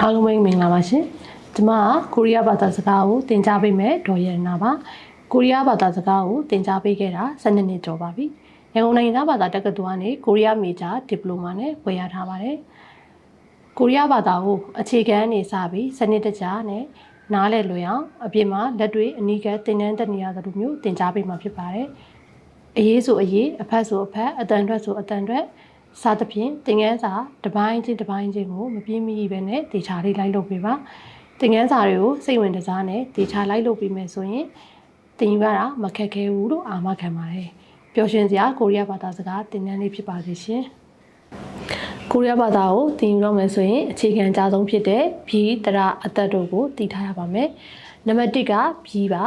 အားလုံးပဲမင်္ဂလာပါရှင်။ကျွန်မကကိုရီးယားဘာသာစကားကိုသင်ကြားပေးမယ်ဒေါ်ရတနာပါ။ကိုရီးယားဘာသာစကားကိုသင်ကြားပေးခဲ့တာ12နှစ်ကျော်ပါပြီ။ရန်ကုန်နိုင်ငံသားဘာသာတက္ကသိုလ်ကနေကိုရီးယားမေဂျာဒီပလိုမာနဲ့ဝယ်ရထားပါတယ်။ကိုရီးယားဘာသာကိုအခြေခံအနေစပြီးစနစ်တကျနဲ့နားလည်လွယ်အောင်အပြင်မှာလက်တွေ့အနီးကပ်သင်တန်းတက်နေရသလိုမျိုးသင်ကြားပေးမှာဖြစ်ပါတယ်။အရေးဆိုအရေးအဖက်ဆိုအဖက်အတန်ထွက်ဆိုအတန်ထွက် စသဖြင့်သင်ခန်းစာတစ်ပိုင်းချင်းတစ်ပိုင်းချင်းကိုမပြင်းမီပဲနဲ့တေချာလေးလိုက်လုပ်ပေးပါသင်ခန်းစာတွေကိုစိတ်ဝင်တစားနဲ့တေချာလိုက်လုပ်ပေးမယ်ဆိုရင်သင်ယူရတာမခက်ခဲဘူးလို့အာမခံပါတယ်ပျော်ရွှင်စရာကိုရီးယားဘာသာစကားသင်တန်းလေးဖြစ်ပါစေရှင်ကိုရီးယားဘာသာကိုသင်ယူတော့မယ်ဆိုရင်အခြေခံအကြဆုံးဖြစ်တဲ့ဘီတရအသက်တို့ကိုတည်ထားရပါမယ်နံပါတ်1ကဘီပါ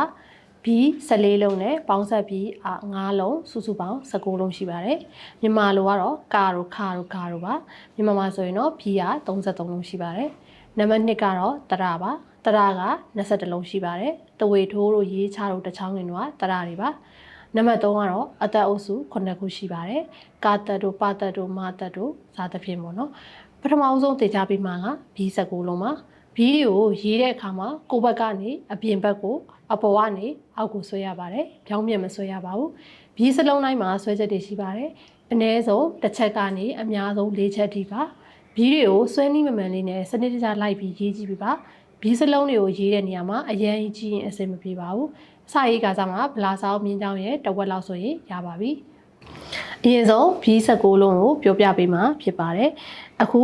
ဘီ14လုံးနဲ့ပေါင်းဆက်ပြီး5လုံးစုစုပေါင်း19လုံးရှိပါတယ်။မြန်မာလိုကတော့ကာတို့ခါတို့ဂါတို့ပါ။မြန်မာမှာဆိုရင်တော့ဘီက33လုံးရှိပါတယ်။နံပါတ်2ကတော့တရပါ။တရက21လုံးရှိပါတယ်။တဝေထိုးတို့ရေးချတို့တချောင်းငင်တို့ကတရတွေပါ။နံပါတ်3ကတော့အသက်အုပ်စု9ခုရှိပါတယ်။ကာတက်တို့ပါတက်တို့မာတက်တို့စသဖြင့်ပေါ့နော်။ပထမအဆုံးတင်ကြပြီးမှကဘီ19လုံးပါ။ ဘီကိုရေးတဲ့အခါမှာကိုယ့်ဘက်ကနေအပြင်ဘက်ကိုအပေါ်ကနေအောက်ကိုဆွဲရပါတယ်။ပြောင်းပြန်မဆွဲရပါဘူး။ဘီစလုံးတိုင်းမှာဆွဲချက်တွေရှိပါတယ်။အနည်းဆုံးတစ်ချက်ကနေအများဆုံး၄ချက်ထိပါ။ဘီတွေကိုဆွဲနည်းမမှန်လေးနဲ့စနစ်တကျလိုက်ပြီးရေးကြည့်ပြပါ။ဘီစလုံးတွေကိုရေးတဲ့နေရာမှာအရင်ကြီးရင်အဆင်မပြေပါဘူး။အစာရေးကစားမှာဗလာဆောင်မြင်းချောင်းရဲ့တဝက်လောက်ဆိုရင်ရပါပြီ။အရင်ဆုံးဘီ16လုံးကိုပြောပြပေးမှာဖြစ်ပါတယ်။အခု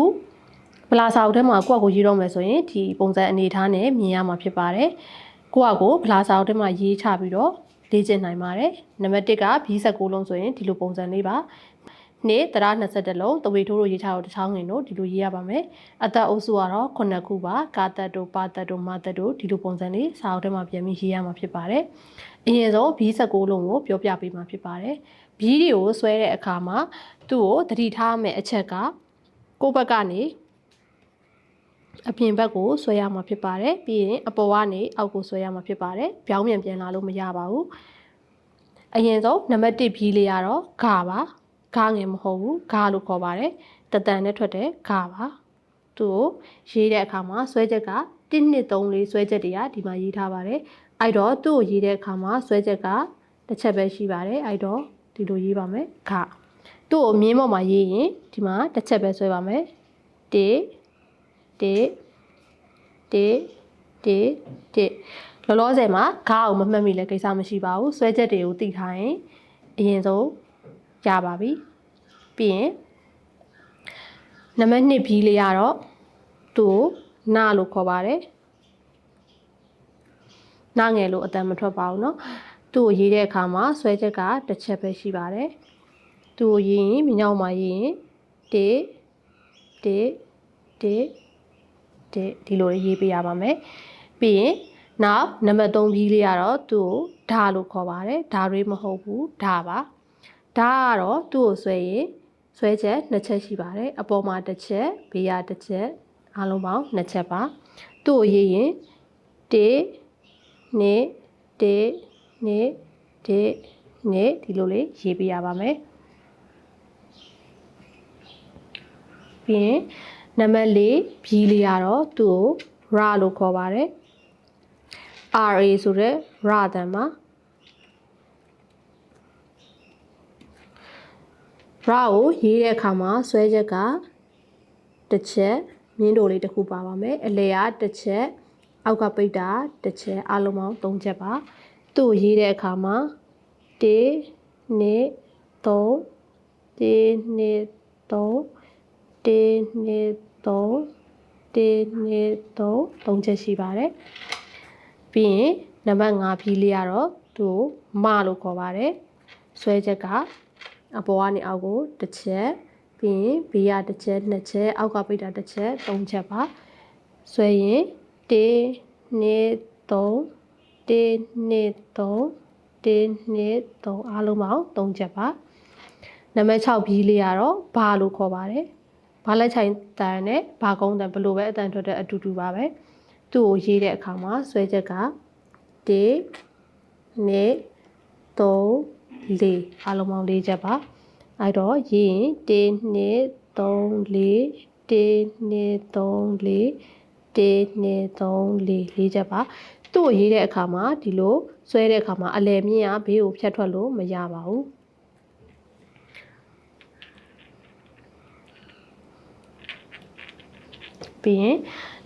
ဗလာစာအုပ်ထဲမှာကိုယ့်အကိုရေးတော့မယ်ဆိုရင်ဒီပုံစံအနေထားနဲ့မြင်ရမှာဖြစ်ပါတယ်။ကိုယ့်အကိုဗလာစာအုပ်ထဲမှာရေးချပြီးတော့လေ့ကျင့်နိုင်ပါတယ်။နံပါတ်1က B16 လုံးဆိုရင်ဒီလိုပုံစံလေးပါ။နေ့တရ22လုံးတဝေထိုးတို့ရေးချတော့တစ်ချောင်းငင်တို့ဒီလိုရေးရပါမယ်။အသက်အုပ်စုကတော့9ခုပါ။ကာသက်တို့ပါသက်တို့မသက်တို့ဒီလိုပုံစံလေးစာအုပ်ထဲမှာပြန်ပြီးရေးရမှာဖြစ်ပါတယ်။အရင်ဆုံး B16 လုံးကိုပြောပြပေးမှာဖြစ်ပါတယ်။ B တွေကိုဆွဲတဲ့အခါမှာသူ့ကိုသတိထားမယ်အချက်ကကိုယ့်ဘက်ကနေ အပြင်ဘက်ကိုဆွဲရမှာဖြစ်ပါတယ်ပြီးရင်အပေါ်ကနေအောက်ကိုဆွဲရမှာဖြစ်ပါတယ်ပြောင်းပြန်ပြန်လာလို့မရပါဘူးအရင်ဆုံးနံပါတ်1ဘီလေးကတော့ဂါပါဂါငယ်မဟုတ်ဘူးဂါလို့ခေါ်ပါတယ်တတန်နဲ့ထွက်တဲ့ဂါပါသူ့ကိုရေးတဲ့အခါမှာဆွဲချက်က1 2 3လေးဆွဲချက်တွေကဒီမှာရေးထားပါတယ်အဲ့တော့သူ့ကိုရေးတဲ့အခါမှာဆွဲချက်ကတစ်ချက်ပဲရှိပါတယ်အဲ့တော့ဒီလိုရေးပါမယ်ဂါသူ့ကိုမြင်းပေါ်မှာရေးရင်ဒီမှာတစ်ချက်ပဲဆွဲပါမယ်1 1 1 1 1လောလောဆယ်မှာဂါအောင်မမှတ်မိလဲကိစ္စမရှိပါဘူးဆွဲချက်တွေကိုသိထားရင်အရင်ဆုံးရပါပြီပြီးရင်နံပါတ်2ဘီလေးကတော့သူ့ကိုနာလို့ခေါ်ပါတယ်နာငယ်လို့အတန်မထွက်ပါဘူးเนาะသူ့ကိုရေးတဲ့အခါမှာဆွဲချက်ကတစ်ချက်ပဲရှိပါတယ်သူ့ကိုရေးရင်မြောက်မှာရေးရင်1 1 1 တဲ့ဒီလိုရေးပေးရပါမယ်ပြီးရင်နောက်နံပါတ်3ဘီးလေးကတော့သူ့ကိုဓာလို့ခေါ်ပါတယ်ဓာရေးမဟုတ်ဘူးဓာပါဓာကတော့သူ့ကိုဆွဲရင်ဆွဲချက်နှစ်ချက်ရှိပါတယ်အပေါ်မှာတစ်ချက်ဘေးကတစ်ချက်အားလုံးပေါင်းနှစ်ချက်ပါသူ့ကိုရေးရင်1 2 1 2 1နဲ့ဒီလိုလေးရေးပေးရပါမယ်ပြီးရင် နံပါတ်၄ဘီလေးကတော့သူ့ကို ra လို့ခေါ်ပါတယ် ra ဆိုတဲ့ ra တန်မှာ ra ကိုရေးတဲ့အခါမှာဆွဲချက်ကတစ်ချက်မြင်းတိုလေးတစ်ခုပါပါမယ်အလေကတစ်ချက်အောက်ကပိတ်တာတစ်ချက်အလုံးပေါင်း၃ချက်ပါသူ့ကိုရေးတဲ့အခါမှာ1 2 3 1 2 3 1 2 3 1 2 3 3ချက်ရှိပါတယ်ပြီးရင်နံပါတ်5ဖီးလေးကတော့သူ့မလို့ခေါ်ပါတယ်ဆွဲချက်ကအပေါ်ကနေအောက်ကိုတစ်ချက်ပြီးရင်ဘေးကတစ်ချက်နှစ်ချက်အောက်ကပိတ်တာတစ်ချက်သုံးချက်ပါဆွဲရင်1 2 3 1 2 3 1 2 3အားလုံးပေါင်း3ချက်ပါနံပါတ်6ဘီးလေးကတော့ဘာလို့ခေါ်ပါတယ် ဘာလက်ချိုင်တန်နဲ့ဘာကုန်းတန်ဘလို့ပဲအတန်ထွက်တဲ့အတူတူပါပဲသူ့ကိုရေးတဲ့အခါမှာဆွဲချက်က1 2 3 4အားလုံးပေါင်း4ချက်ပါအဲ့တော့ရေးရင်1 2 3 4 1 2 3 4 1 2 3 4 1 2 3 4လေးချက်ပါသူ့ကိုရေးတဲ့အခါမှာဒီလိုဆွဲတဲ့အခါမှာအလယ်မြင့်ကဘေးကိုဖြတ်ထွက်လို့မရပါဘူး ပြီးရင်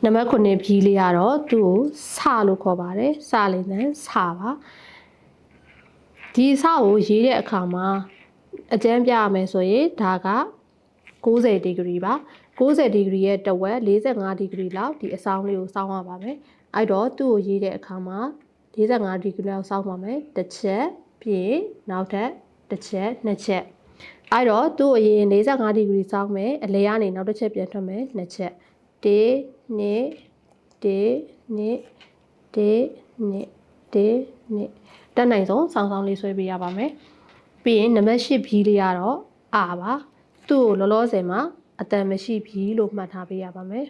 နံပါတ်9ဖြီးလေးကတော့သူ့ကိုစလို့ခေါ်ပါတယ်စလေးနဲ့စပါဒီစကိုရေးတဲ့အခါမှာအကျန်းပြရမယ်ဆိုရင်ဒါက90ဒီဂရီပါ90ဒီဂရီရဲ့တဝက်45ဒီဂရီလောက်ဒီအဆောင်လေးကိုစောင်းရပါမယ်အဲ့တော့သူ့ကိုရေးတဲ့အခါမှာ45ဒီဂရီလောက်စောင်းပါမယ်တစ်ချက်ပြီးနောက်ထပ်တစ်ချက်နှစ်ချက်အဲ့တော့သူ့ကိုရေး45ဒီဂရီစောင်းမယ်အလဲကနေနောက်တစ်ချက်ပြန်ထွက်မယ်နှစ်ချက် တေနေတေနေတေနေတေနေတက်နိုင်ဆုံးစောင်းစောင်းလေးဆွဲပေးရပါမယ်ပြီးရင်နံပါတ်8ဘီးလေးကတော့အာပါသူ့ကိုလောလောဆယ်မှာအတန်မရှိပြီလို့မှတ်ထားပေးရပါမယ်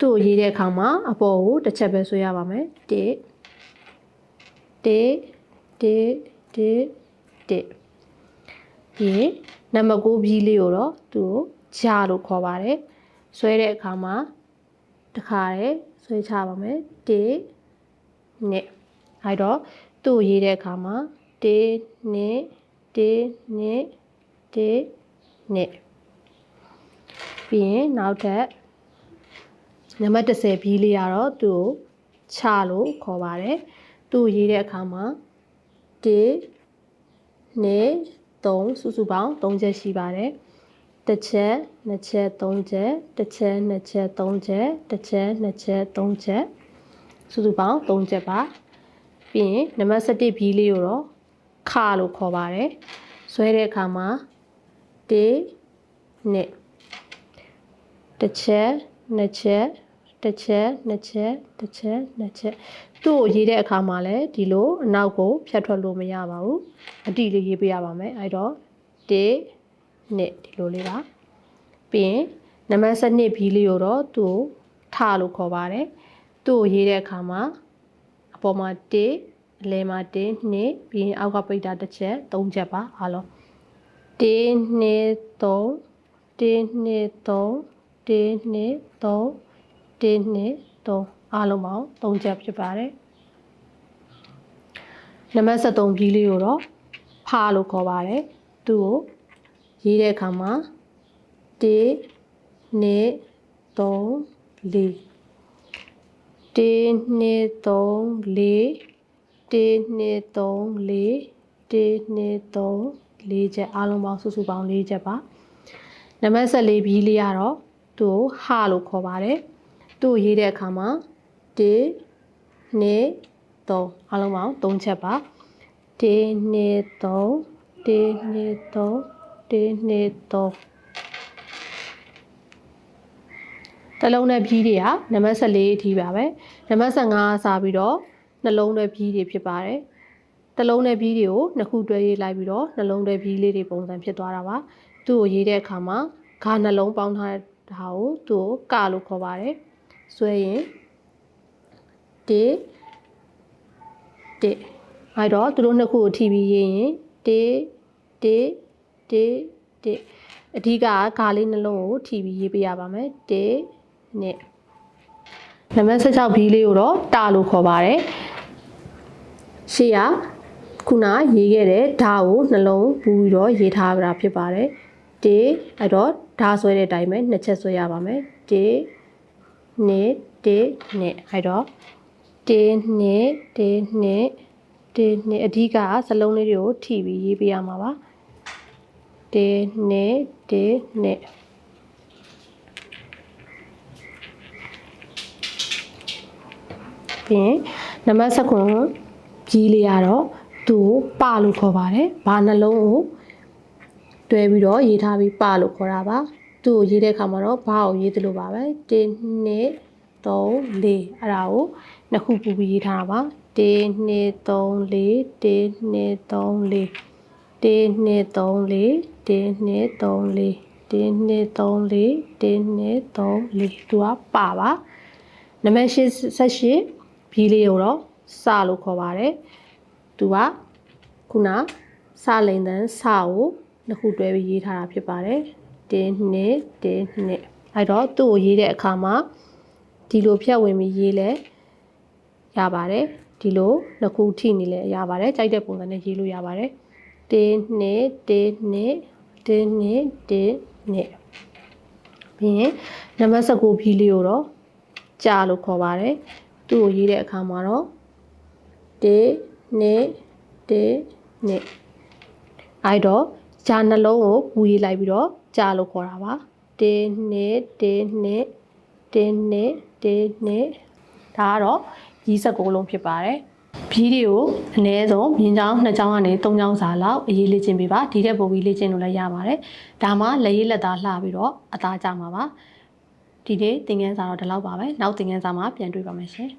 သူ့ကိုရေးတဲ့အခါမှာအပေါ်ကိုတစ်ချက်ပဲဆွဲရပါမယ်1 1 1 1 1 ပြီးနံပါတ်9ဘီးလေးကိုတော့သူ့ကိုဂျာလို့ခေါ်ပါတယ်ဆွဲတဲ့အခါမှာတခါတည်းဆွဲချပါမယ်1နဲ့အဲ့တော့သူ့ကိုရေးတဲ့အခါမှာ1နှစ်1နှစ်1နှစ်ပြီးရင်နောက်ထပ်နံပါတ်30ဘီးလေးကတော့သူ့ကိုချလို့ခေါ်ပါတယ်သူ့ကိုရေးတဲ့အခါမှာ1နှစ် 3စုစုပေါင်း3ချက်ရှိပါတယ်တစ်ချက်နှစ်ချက်သုံးချက်တစ်ချက်နှစ်ချက်သုံးချက်တစ်ချက်နှစ်ချက်သုံးချက်စုစုပေါင်း3ချက်ပါပြီးရင်နံပါတ်7ဘီးလေးကိုတော့ခါလို့ခေါ်ပါတယ်ဆွဲတဲ့အခါမှာ1နှစ်တစ်ချက်နှစ်ချက် တစ်ချက်နှစ်ချက်တစ်ချက်နှစ်ချက်သူ့ကိုရေးတဲ့အခါမှာလည်းဒီလိုအနောက်ကိုဖြတ်ထွက်လို့မရပါဘူးအတိလေးရေးပေးရပါမယ်အဲ့တော့1နှစ်ဒီလိုလေးပါပြီးရင်နံပါတ်7ဘီးလေးကိုတော့သူ့ကိုထလို့ခေါ်ပါတယ်သူ့ကိုရေးတဲ့အခါမှာအပေါ်မှာ1အလဲမှာ1နှစ်ပြီးရင်အောက်ကပိတ်တာတစ်ချက်3ချက်ပါအားလုံး1နှစ်3 1နှစ်3 1နှစ်3 1နှစ်3အားလုံးပေါင်း3ချက်ဖြစ်ပါတယ်နံပါတ်73ပြီးလေးကိုတော့ဖာလို့ခေါ်ပါတယ်သူ့ကိုရေးတဲ့အခါမှာ1နှစ်3 4 1နှစ်3 4 1နှစ်3 4 1နှစ်3 4ချက်အားလုံးပေါင်းစုစုပေါင်း4ချက်ပါနံပါတ်14ဘီးလေးကတော့သူ့ကိုဟာလို့ခေါ်ပါတယ် သူ့ကိုရေးတဲ့အခါမှာ1နှစ်3အားလုံးပေါင်း3ချက်ပါ1နှစ်3 1နှစ်3 1နှစ်3တလုံးနဲ့ပြီးတွေကနံပါတ်14အထိပါပဲနံပါတ်15စပြီးတော့နှလုံးတွဲပြီးတွေဖြစ်ပါတယ်တလုံးနဲ့ပြီးတွေကိုနှစ်ခုတွဲရေးလိုက်ပြီးတော့နှလုံးတွဲပြီးလေးတွေပုံစံဖြစ်သွားတာပါသူ့ကိုရေးတဲ့အခါမှာဂါနှလုံးပေါင်းထားတာကိုသူ့ကိုကလို့ခေါ်ပါတယ် ဆွဲရင်1 1အဲ့တော့သူတို့နှစ်ခုကိုထိပြီးရေးရင်1 1 1 1အဓိကဂါလေးနှလုံးကိုထိပြီးရေးပေးရပါမယ်1နဲ့နံပါတ်16ဘီးလေးကိုတော့တာလို့ခေါ်ပါတယ်ရှေ့ကခုနရေးခဲ့တဲ့ဓာတ်ကိုနှလုံးပူပြီးတော့ရေးထားတာဖြစ်ပါတယ်တေအဲ့တော့ဓာတ်ဆွဲတဲ့အတိုင်းပဲနှစ်ချက်ဆွဲရပါမယ်တေ နှစ်တေနှစ်အဲ့တော့တေနှစ်တေနှစ်တေနှစ်အဓိကစလုံးလေးတွေကိုထိပြီးရေးပေးရမှာပါတေနှစ်တေနှစ်ပြီးရင်နံပါတ်7ကြီးလေးကတော့သူ့ကိုပလို့ခေါ်ပါတယ်။ဘာနှလုံးကိုတွဲပြီးတော့ရေးထားပြီးပလို့ခေါ်တာပါ။ သူ့ကိုရေးတဲ့အခါမှာတော့ဘာကိုရေးသလိုပါပဲ။1 2 3 4အဲ့ဒါကိုနှစ်ခုပူပြီးရေးထားတာပါ။1 2 3 4 1 2 3 4 1 2 3 4 1 2 3 4 1 2 3 4 1 2 3 4သူကပါပါနံပါတ်88ဘီလေးကိုတော့စလို့ခေါ်ပါတယ်သူကခုနစလိန်တန်းစကိုနှစ်ခုတွဲပြီးရေးထားတာဖြစ်ပါတယ် တင်းနှစ်တင်းနှစ်အဲ့တော့သူ့ကိုရေးတဲ့အခါမှာဒီလိုဖြတ်ဝင်ပြီးရေးလဲရပါတယ်ဒီလိုနှစ်ခုထိနေလဲရပါတယ်ကြိုက်တဲ့ပုံစံနဲ့ရေးလို့ရပါတယ်တင်းနှစ်တင်းနှစ်တင်းနှစ်တင်းနှစ်ပြီးရင်နံပါတ်19ဘီလေးကိုတော့ကြာလို့ခေါ်ပါတယ်သူ့ကိုရေးတဲ့အခါမှာတော့တင်းနှစ်တင်းနှစ်အဲ့တော့ဂျာနှလုံးကိုပူရေးလိုက်ပြီးတော့ ဂျာလို့ခေါ်တာပါတင်းနှစ်တင်းနှစ်တင်းနှစ်တင်းနှစ်ဒါကတော့ရီးစက်ကိုလုံးဖြစ်ပါတယ်ဘီးတွေကိုအနည်းဆုံးမြင်းချောင်းနှစ်ချောင်းကနေသုံးချောင်းစာလောက်အရေးလေ့ကျင့်ပေးပါဒီထက်ပိုပြီးလေ့ကျင့်လို့လည်းရပါတယ်ဒါမှလက်ရည်လက်သားလှပြီးတော့အသားကြမှာပါဒီနေ့သင်ခန်းစာတော့ဒီလောက်ပါပဲနောက်သင်ခန်းစာမှာပြန်တွေ့ပါမယ်ရှင်